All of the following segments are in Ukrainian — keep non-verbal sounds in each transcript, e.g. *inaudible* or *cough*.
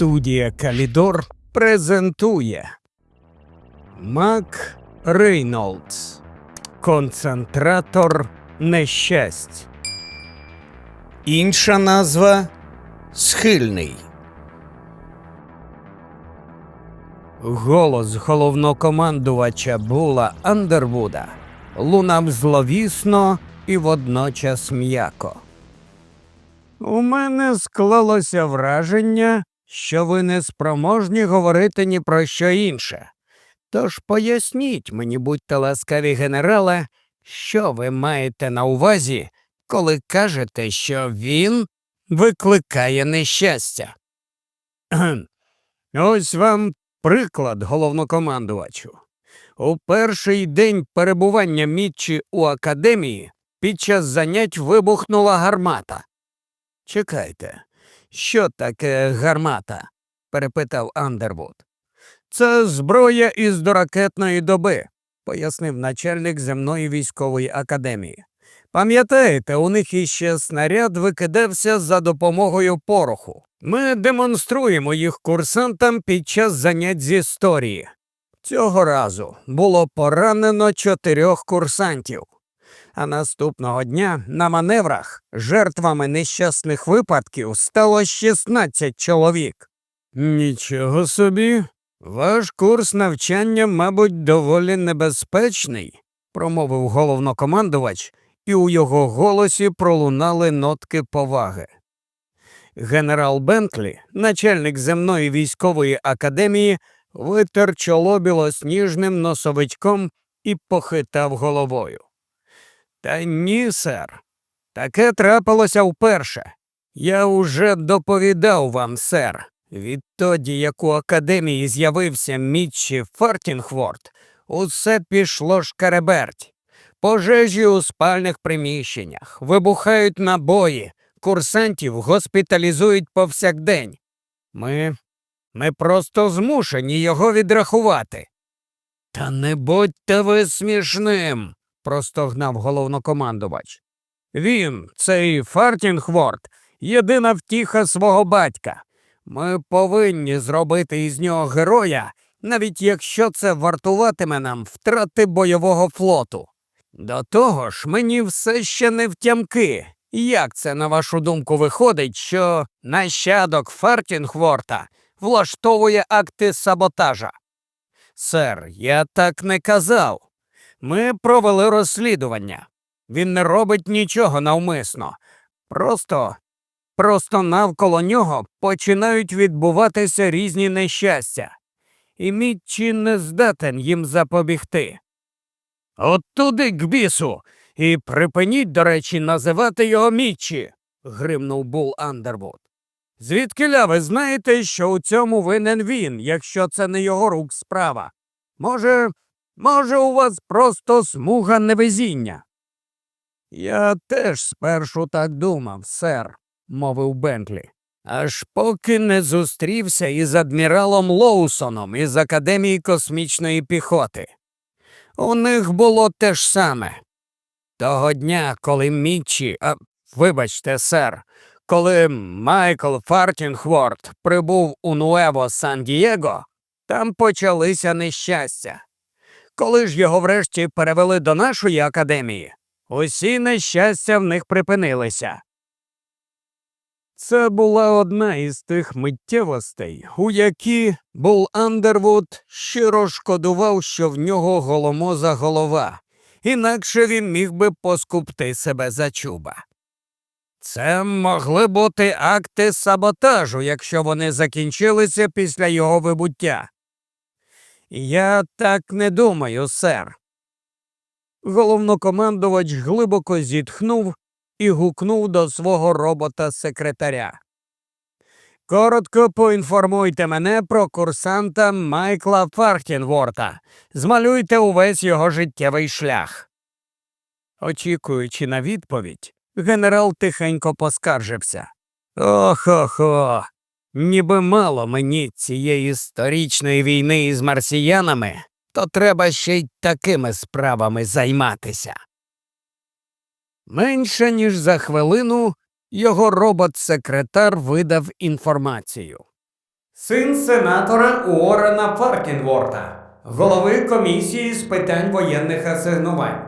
Студія Калідор презентує Мак Рейнолдс Концентратор нещасть. Інша назва Схильний. Голос головнокомандувача Була Андервуда лунав зловісно і водночас м'яко. У мене склалося враження, що ви не спроможні говорити ні про що інше. Тож поясніть мені, будьте ласкаві, генерале, що ви маєте на увазі, коли кажете, що він викликає нещастя. *clears throat* Ось вам приклад, головнокомандувачу. У перший день перебування Мітчі у академії під час занять вибухнула гармата. Чекайте, що таке гармата? перепитав Андервуд. Це зброя із доракетної доби, пояснив начальник земної військової академії. Пам'ятаєте, у них іще снаряд викидався за допомогою пороху. Ми демонструємо їх курсантам під час занять з історії. Цього разу було поранено чотирьох курсантів. А наступного дня на маневрах жертвами нещасних випадків стало 16 чоловік. Нічого собі, ваш курс навчання, мабуть, доволі небезпечний, промовив головнокомандувач, і у його голосі пролунали нотки поваги. Генерал Бентлі, начальник земної військової академії, витер чоло білосніжним носовичком і похитав головою. Та ні, сер. Таке трапилося вперше. Я уже доповідав вам, сер. Відтоді, як у академії з'явився Мітчі Фартінгворд, усе пішло шкереберть. Пожежі у спальних приміщеннях, вибухають набої, курсантів госпіталізують повсякдень. Ми. ми просто змушені його відрахувати. Та не будьте ви смішним простогнав головнокомандувач. Він, цей Фартінгворд, єдина втіха свого батька. Ми повинні зробити із нього героя, навіть якщо це вартуватиме нам втрати бойового флоту. До того ж, мені все ще не втямки. Як це, на вашу думку, виходить, що нащадок Фартінгворта влаштовує акти саботажа? Сер, я так не казав. Ми провели розслідування. Він не робить нічого навмисно. Просто, просто навколо нього починають відбуватися різні нещастя, і Мітчі не здатен їм запобігти. От туди к бісу, і припиніть, до речі, називати його Мітчі, гримнув Бул Андервуд. Звідкиля ви знаєте, що у цьому винен він, якщо це не його рук справа? Може, Може, у вас просто смуга невезіння? Я теж спершу так думав, сер, мовив Бентлі, аж поки не зустрівся із адміралом Лоусоном із Академії космічної піхоти. У них було те ж саме. Того дня, коли Мітчі, а, вибачте, сер, коли Майкл Фартінгворд прибув у Нуево Сан Дієго, там почалися нещастя. Коли ж його врешті перевели до нашої академії, усі нещастя в них припинилися. Це була одна із тих миттєвостей, у які Бул Андервуд щиро шкодував, що в нього голомоза голова, інакше він міг би поскупти себе за чуба. Це могли бути акти саботажу, якщо вони закінчилися після його вибуття. Я так не думаю, сер. Головнокомандувач глибоко зітхнув і гукнув до свого робота секретаря. Коротко поінформуйте мене про курсанта Майкла Фархтінворта. Змалюйте увесь його життєвий шлях. Очікуючи на відповідь, генерал тихенько поскаржився. Ох-охо, Ніби мало мені цієї історичної війни із марсіянами, то треба ще й такими справами займатися. Менше ніж за хвилину його робот-секретар видав інформацію. Син сенатора Уоррена Фаркінворта, голови комісії з питань воєнних асигнувань.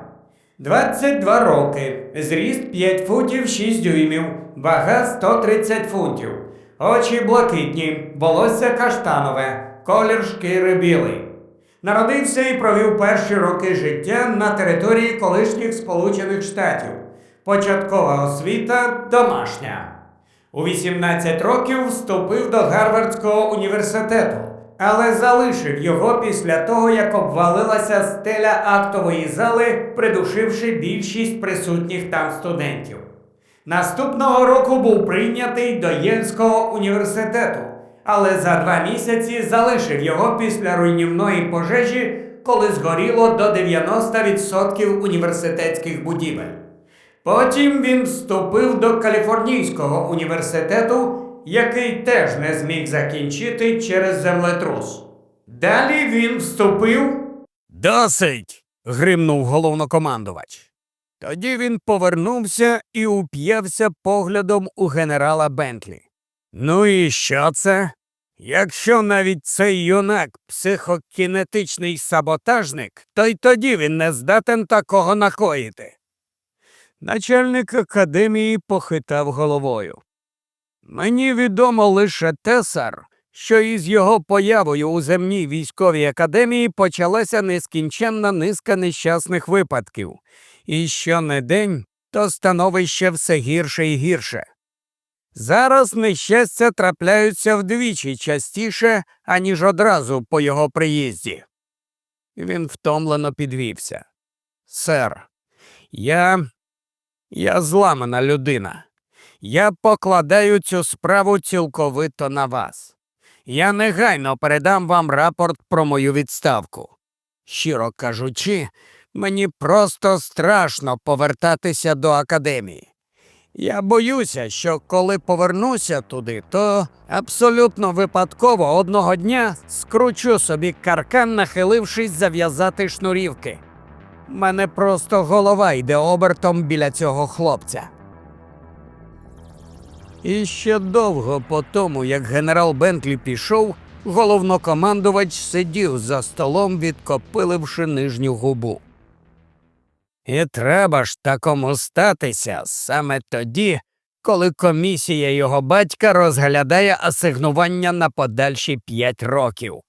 22 роки, зріст 5 футів 6 дюймів, вага 130 фунтів, очі блакитні, волосся каштанове, колір шкіри білий. Народився і провів перші роки життя на території колишніх Сполучених Штатів. Початкова освіта домашня. У 18 років вступив до Гарвардського університету, але залишив його після того, як обвалилася стеля актової зали, придушивши більшість присутніх там студентів. Наступного року був прийнятий до Єльського університету, але за два місяці залишив його після руйнівної пожежі, коли згоріло до 90% університетських будівель. Потім він вступив до Каліфорнійського університету, який теж не зміг закінчити через землетрус. Далі він вступив. Досить. гримнув головнокомандувач. Тоді він повернувся і уп'явся поглядом у генерала Бентлі. Ну і що це? Якщо навіть цей юнак психокінетичний саботажник, то й тоді він не здатен такого накоїти. Начальник академії похитав головою. Мені відомо лише те, сер, що із його появою у земній військовій академії почалася нескінченна низка нещасних випадків, і що не день, то становище все гірше і гірше. Зараз нещастя трапляються вдвічі частіше, аніж одразу по його приїзді. Він втомлено підвівся. Сер, я. я зламана людина. Я покладаю цю справу цілковито на вас. Я негайно передам вам рапорт про мою відставку. Щиро кажучи, мені просто страшно повертатися до академії. Я боюся, що коли повернуся туди, то абсолютно випадково одного дня скручу собі каркан, нахилившись зав'язати шнурівки. Мене просто голова йде обертом біля цього хлопця. І ще довго по тому, як генерал Бентлі пішов, головнокомандувач сидів за столом, відкопиливши нижню губу. І треба ж такому статися саме тоді, коли комісія його батька розглядає асигнування на подальші п'ять років,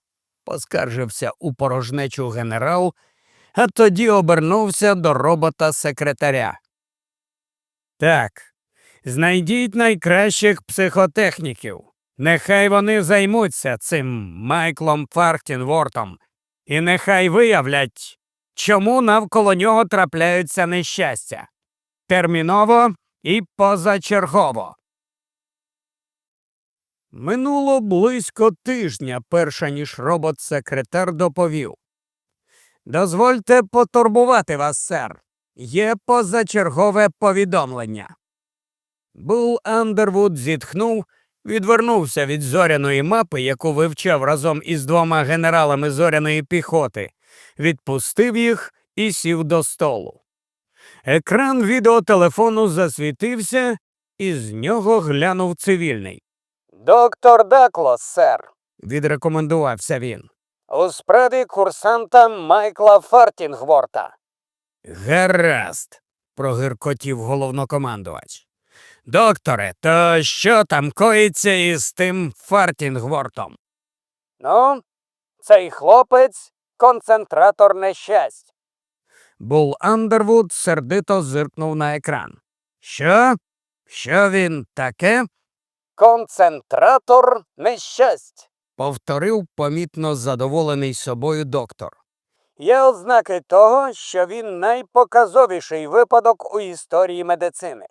поскаржився у порожнечу генерал, а тоді обернувся до робота секретаря. Так, знайдіть найкращих психотехніків. Нехай вони займуться цим Майклом Фарктінвортом, і нехай виявлять, чому навколо нього трапляються нещастя. Терміново і позачергово. Минуло близько тижня, перша ніж робот-секретар доповів. Дозвольте потурбувати вас, сер. Є позачергове повідомлення. Бул Андервуд зітхнув, відвернувся від зоряної мапи, яку вивчав разом із двома генералами зоряної піхоти, відпустив їх і сів до столу. Екран відеотелефону засвітився, і з нього глянув цивільний. Доктор Даклос, сер, відрекомендувався він. У справі курсанта Майкла Фартінгворта. Гаразд, прогиркотів головнокомандувач. Докторе, то що там коїться із тим Фартінгвортом? Ну, цей хлопець концентратор нещасть. Бул Андервуд сердито зиркнув на екран. Що? Що він таке? Концентратор нещасть, повторив помітно задоволений собою доктор. Є ознаки того, що він найпоказовіший випадок у історії медицини.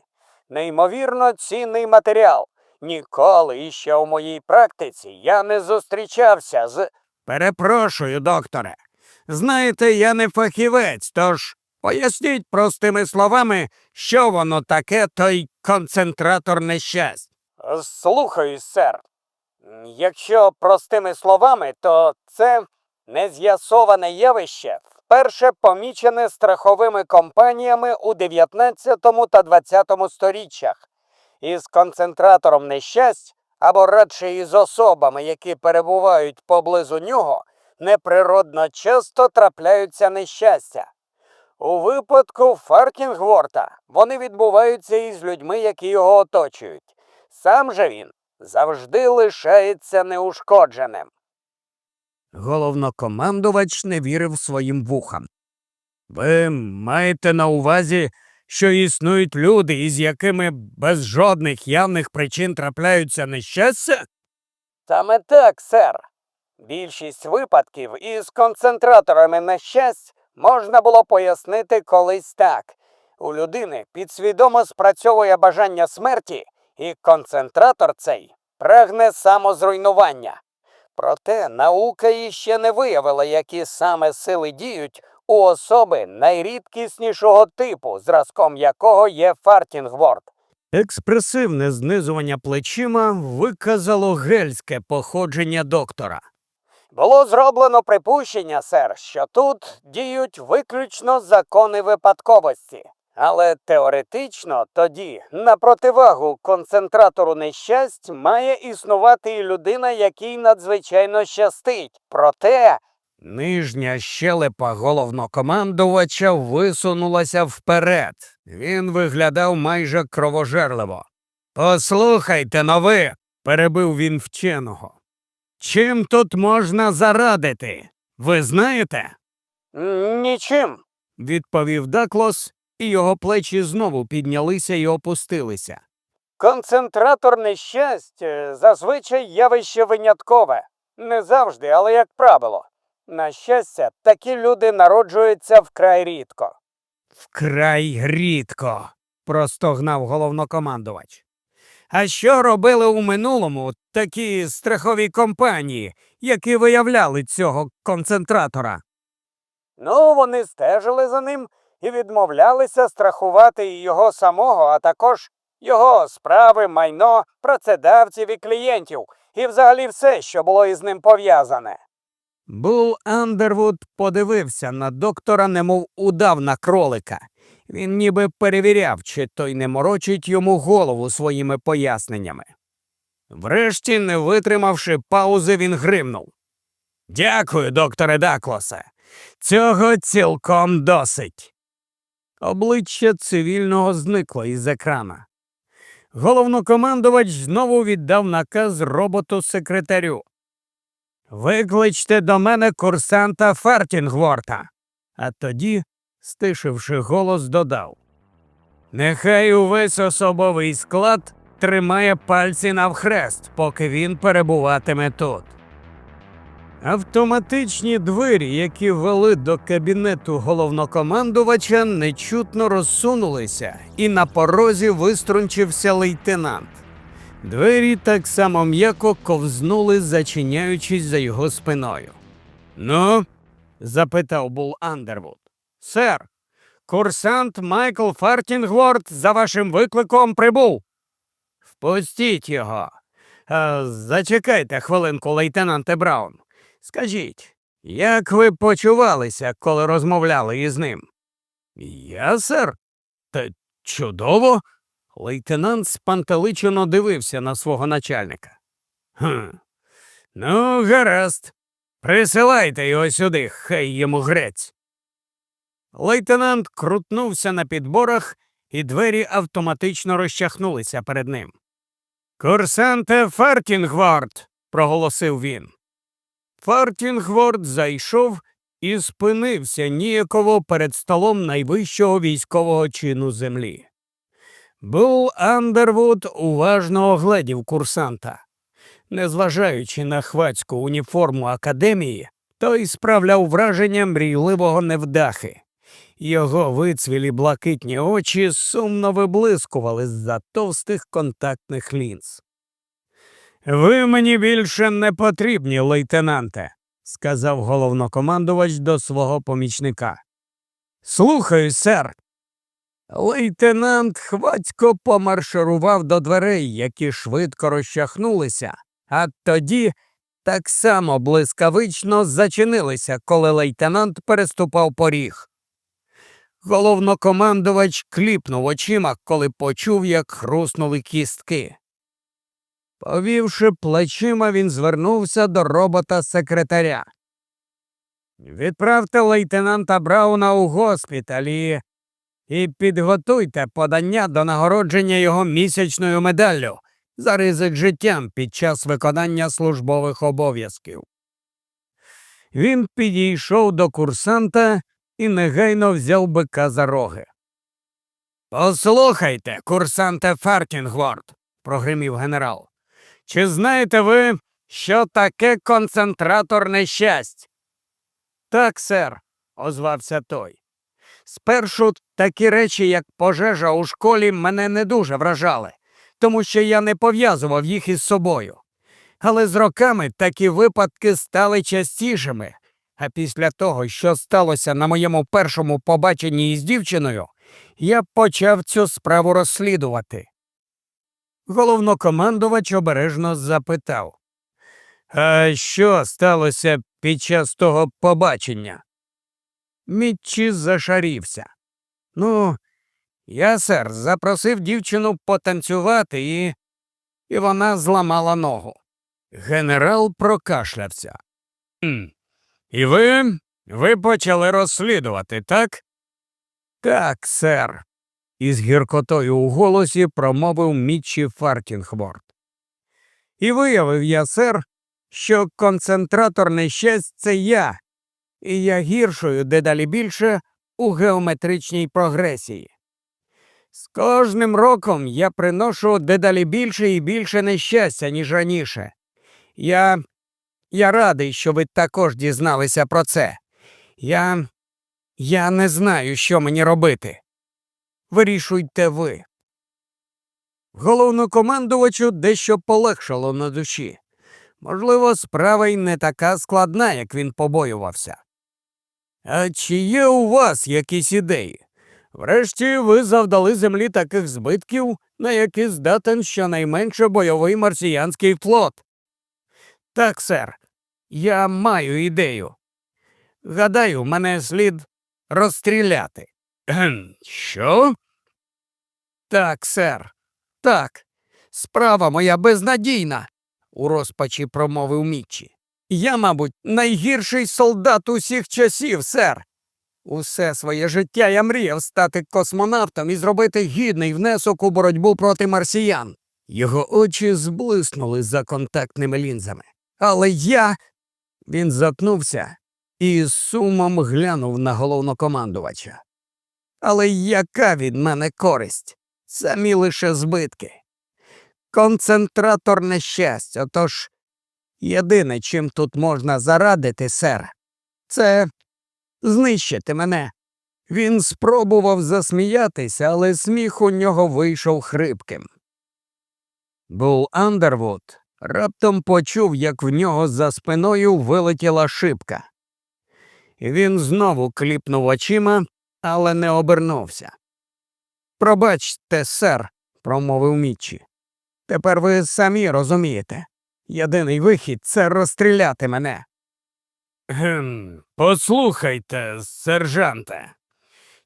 Неймовірно цінний матеріал. Ніколи іще у моїй практиці я не зустрічався з. Перепрошую, докторе. Знаєте, я не фахівець, тож поясніть простими словами, що воно таке, той концентратор нещасть. Слухаю, сер. Якщо простими словами, то це нез'ясоване явище, вперше помічене страховими компаніями у 19 та 20 сторіччях. Із концентратором нещасть або радше із особами, які перебувають поблизу нього, неприродно часто трапляються нещастя. У випадку Фаркінгворта вони відбуваються із людьми, які його оточують. Сам же він завжди лишається неушкодженим. Головнокомандувач не вірив своїм вухам. Ви маєте на увазі, що існують люди, із якими без жодних явних причин трапляються нещастя? Саме так, сер. Більшість випадків із концентраторами нещасть можна було пояснити колись так. У людини підсвідомо спрацьовує бажання смерті, і концентратор цей прагне самозруйнування. Проте наука іще не виявила, які саме сили діють у особи найрідкіснішого типу, зразком якого є Фартінгворд. Експресивне знизування плечима виказало гельське походження доктора. Було зроблено припущення, сер, що тут діють виключно закони випадковості. Але теоретично тоді, на противагу концентратору нещасть, має існувати і людина, якій надзвичайно щастить. Проте. Нижня щелепа головнокомандувача висунулася вперед. Він виглядав майже кровожерливо. Послухайте, нови, перебив він вченого. Чим тут можна зарадити? Ви знаєте? Нічим, відповів Даклос, і його плечі знову піднялися і опустилися. Концентратор нещасть е, зазвичай явище виняткове. Не завжди, але як правило. На щастя, такі люди народжуються вкрай рідко. Вкрай рідко, простогнав головнокомандувач. А що робили у минулому такі страхові компанії, які виявляли цього концентратора? Ну, вони стежили за ним і відмовлялися страхувати і його самого, а також його справи, майно, працедавців і клієнтів, і взагалі все, що було із ним пов'язане. Бул Андервуд подивився на доктора, немов удав на кролика. Він ніби перевіряв, чи той не морочить йому голову своїми поясненнями. Врешті, не витримавши паузи, він гримнув. Дякую, докторе Даклосе. Цього цілком досить. Обличчя цивільного зникло із екрана. Головнокомандувач знову віддав наказ роботу секретарю. Викличте до мене курсанта Фертінгворта. А тоді, стишивши голос, додав. Нехай увесь особовий склад тримає пальці навхрест, поки він перебуватиме тут. Автоматичні двері, які вели до кабінету головнокомандувача, нечутно розсунулися, і на порозі виструнчився лейтенант. Двері так само м'яко ковзнули, зачиняючись за його спиною. Ну? запитав Бул Андервуд. Сер, курсант Майкл Фартінгворд за вашим викликом прибув. Впустіть його. Зачекайте хвилинку, лейтенанте Браун. Скажіть, як ви почувалися, коли розмовляли із ним? Я, сер? Та чудово. Лейтенант спантеличено дивився на свого начальника. «Хм, Ну, гаразд. Присилайте його сюди, хай йому грець. Лейтенант крутнувся на підборах, і двері автоматично розчахнулися перед ним. Курсанте Фартінгворд, проголосив він. Фартінгворд зайшов і спинився ніяково перед столом найвищого військового чину землі. Бул Андервуд уважно огледів курсанта. Незважаючи на хвацьку уніформу академії, той справляв враження мрійливого невдахи. Його вицвілі блакитні очі сумно виблискували з-за товстих контактних лінз. Ви мені більше не потрібні, лейтенанте, сказав головнокомандувач до свого помічника. Слухаю, сер. Лейтенант хвацько помарширував до дверей, які швидко розчахнулися, а тоді так само блискавично зачинилися, коли лейтенант переступав поріг. Головнокомандувач кліпнув очима, коли почув, як хруснули кістки. Повівши плечима, він звернувся до робота секретаря. Відправте лейтенанта Брауна у госпіталь і, і підготуйте подання до нагородження його місячною медаллю за ризик життям під час виконання службових обов'язків. Він підійшов до курсанта і негайно взяв бика за роги. Послухайте, курсанте Фартінгворд, прогримів генерал. Чи знаєте ви, що таке концентратор нещасть? Так, сер, озвався той. Спершу такі речі, як пожежа у школі, мене не дуже вражали, тому що я не пов'язував їх із собою. Але з роками такі випадки стали частішими. А після того, що сталося на моєму першому побаченні із дівчиною, я почав цю справу розслідувати. Головнокомандувач обережно запитав. А що сталося під час того побачення? Мітчі зашарівся. Ну, я, сер, запросив дівчину потанцювати і. і вона зламала ногу. Генерал прокашлявся. І ви. ви почали розслідувати, так? Так, сер, із гіркотою у голосі промовив Мітчі Фартінгворд. І виявив я, сер, що концентратор нещасть це я, і я гіршою дедалі більше у геометричній прогресії. З кожним роком я приношу дедалі більше і більше нещастя, ніж раніше. Я. Я радий, що ви також дізналися про це. Я. Я не знаю, що мені робити. Вирішуйте ви. Головнокомандувачу дещо полегшало на душі. Можливо, справа й не така складна, як він побоювався. А чи є у вас якісь ідеї? Врешті ви завдали землі таких збитків, на які здатен щонайменше бойовий марсіянський флот. Так, сер, я маю ідею. Гадаю, мене слід розстріляти. Що? Так, сер, так. Справа моя безнадійна, у розпачі промовив Мічі. Я, мабуть, найгірший солдат усіх часів, сер. Усе своє життя я мріяв стати космонавтом і зробити гідний внесок у боротьбу проти марсіян. Його очі зблиснули за контактними лінзами. Але я. Він заткнувся і з сумом глянув на головнокомандувача. Але яка від мене користь? Самі лише збитки. Концентратор нещастя, отож єдине, чим тут можна зарадити, сер, це знищити мене. Він спробував засміятися, але сміх у нього вийшов хрипким. Бул Андервуд раптом почув, як в нього за спиною вилетіла шибка. Він знову кліпнув очима, але не обернувся. Пробачте, сер, промовив Мічі. Тепер ви самі розумієте. Єдиний вихід це розстріляти мене. Гм, послухайте, сержанте.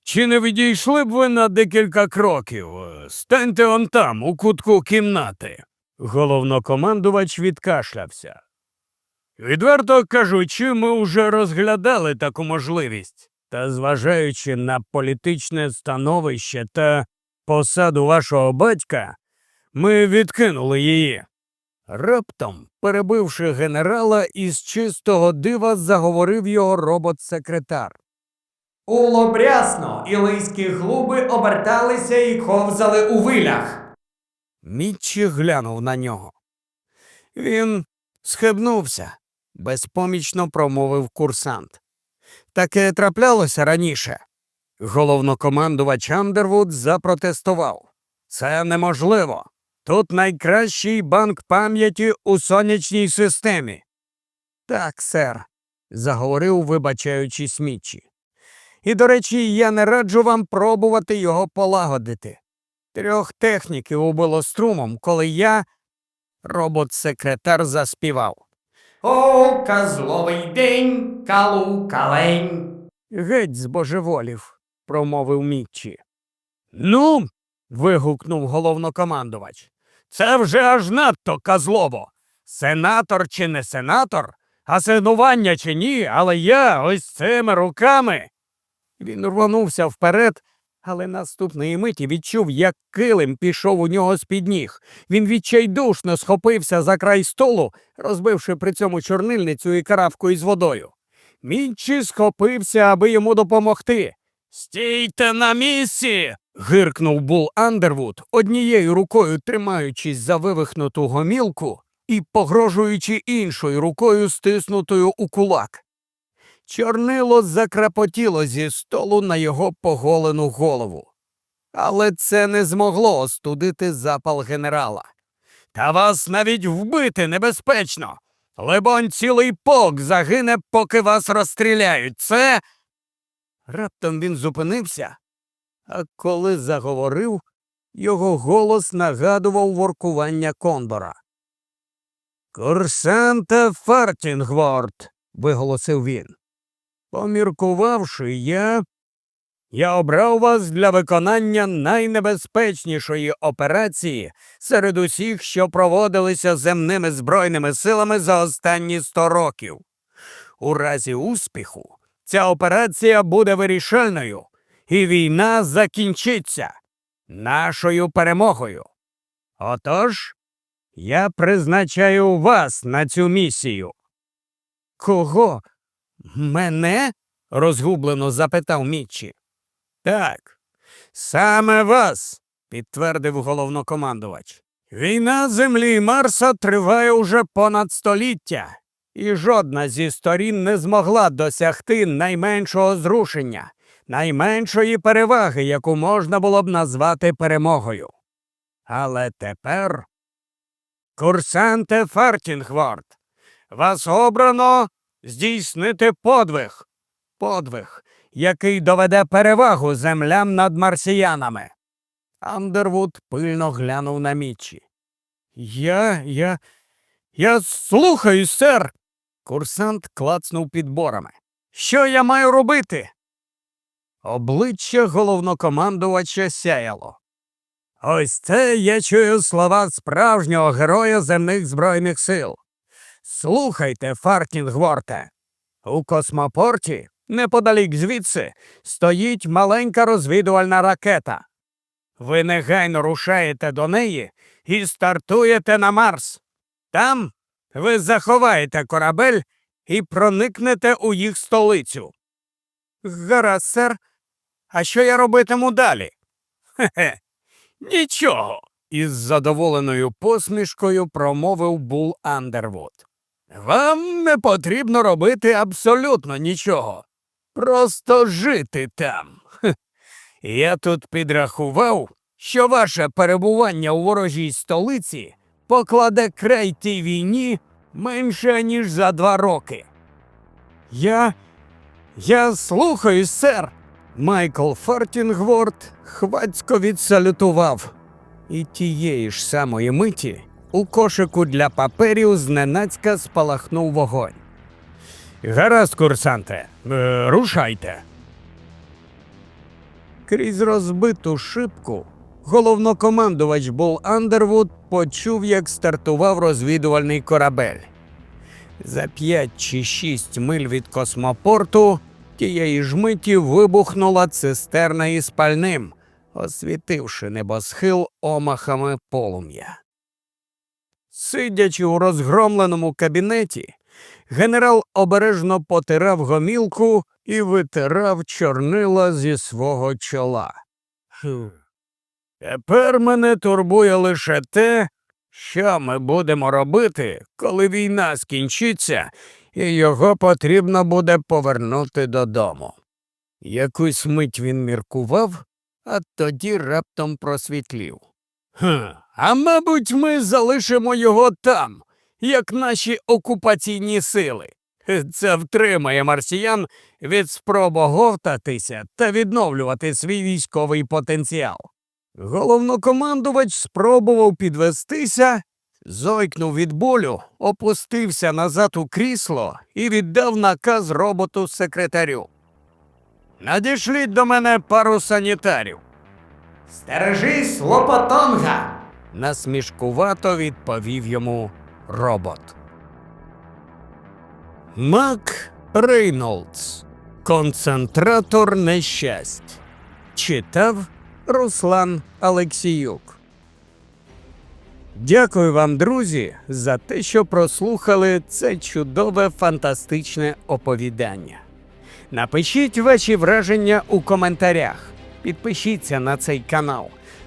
Чи не відійшли б ви на декілька кроків? Станьте он там, у кутку кімнати. Головнокомандувач відкашлявся. Відверто кажучи, ми вже розглядали таку можливість, та зважаючи на політичне становище та посаду вашого батька, ми відкинули її. Раптом, перебивши генерала, із чистого дива заговорив його робот-секретар. У лобрясно ілийські глуби оберталися і ковзали у вилях. Мітчі глянув на нього. Він схибнувся, безпомічно промовив курсант. Таке траплялося раніше. Головнокомандувач Андервуд запротестував. Це неможливо. Тут найкращий банк пам'яті у сонячній системі. Так, сер, заговорив, вибачаючись Мітчі. І, до речі, я не раджу вам пробувати його полагодити. Трьох техніків убило струмом, коли я. Робот-секретар заспівав. О, казловий день, калу калень. Геть збожеволів, промовив Мітчі. Ну. вигукнув головнокомандувач. Це вже аж надто казлово. Сенатор чи не сенатор, асигнування чи ні, але я ось цими руками. Він рванувся вперед, але наступної миті відчув, як килим пішов у нього з-під ніг. Він відчайдушно схопився за край столу, розбивши при цьому чорнильницю і каравку із водою. Мінчі схопився, аби йому допомогти. Стійте на місці. гиркнув Бул Андервуд, однією рукою тримаючись за вивихнуту гомілку і погрожуючи іншою рукою, стиснутою у кулак. Чорнило закрапотіло зі столу на його поголену голову. Але це не змогло остудити запал генерала. Та вас навіть вбити небезпечно. Лебонь, цілий полк загине, поки вас розстріляють. Це. Раптом він зупинився, а коли заговорив, його голос нагадував воркування кондора. Курсанте Фартінгворд, виголосив він. Поміркувавши, я. Я обрав вас для виконання найнебезпечнішої операції серед усіх, що проводилися земними збройними силами за останні сто років. У разі успіху ця операція буде вирішальною, і війна закінчиться нашою перемогою. Отож, я призначаю вас на цю місію. Кого? Мене? розгублено запитав Мітчі. Так, саме вас, підтвердив головнокомандувач. Війна Землі і Марса триває уже понад століття, і жодна зі сторін не змогла досягти найменшого зрушення, найменшої переваги, яку можна було б назвати перемогою. Але тепер, курсанте Фартінгворд, вас обрано здійснити подвиг. Подвиг, який доведе перевагу землям над марсіянами. Андервуд пильно глянув на Мічі. Я, я. Я слухаю, сер. Курсант клацнув підборами. Що я маю робити? Обличчя головнокомандувача сяяло. Ось це я чую слова справжнього героя земних збройних сил. Слухайте, Фартінгворте. У космопорті, неподалік звідси, стоїть маленька розвідувальна ракета. Ви негайно рушаєте до неї і стартуєте на Марс. Там ви заховаєте корабель і проникнете у їх столицю. Гаразд, сер. А що я робитиму далі? Хе-хе. Нічого. із задоволеною посмішкою промовив Бул Андервуд. Вам не потрібно робити абсолютно нічого. Просто жити там. Я тут підрахував, що ваше перебування у ворожій столиці покладе край тій війні менше, ніж за два роки. Я. Я слухаю, сер. Майкл Фартінгворд хвацько відсалютував. І тієї ж самої миті у кошику для паперів зненацька спалахнув вогонь. Гаразд, курсанте, е, рушайте. Крізь розбиту шибку головнокомандувач Бол Андервуд почув, як стартував розвідувальний корабель. За п'ять чи шість миль від космопорту тієї ж миті вибухнула цистерна із пальним, освітивши небосхил омахами полум'я. Сидячи у розгромленому кабінеті, генерал обережно потирав гомілку і витирав чорнила зі свого чола. Хм. Тепер мене турбує лише те, що ми будемо робити, коли війна скінчиться, і його потрібно буде повернути додому. Якусь мить він міркував, а тоді раптом просвітлів. Хм, а мабуть, ми залишимо його там, як наші окупаційні сили. Це втримає марсіян від спроб оговтатися та відновлювати свій військовий потенціал. Головнокомандувач спробував підвестися, зойкнув від болю, опустився назад у крісло і віддав наказ роботу секретарю. Надішліть до мене пару санітарів. Стережись Лопотонга! Насмішкувато відповів йому робот. Мак Рейнолдс. Концентратор нещасть. Читав Руслан Алексіюк. Дякую вам, друзі, за те, що прослухали це чудове фантастичне оповідання. Напишіть ваші враження у коментарях. Підпишіться на цей канал,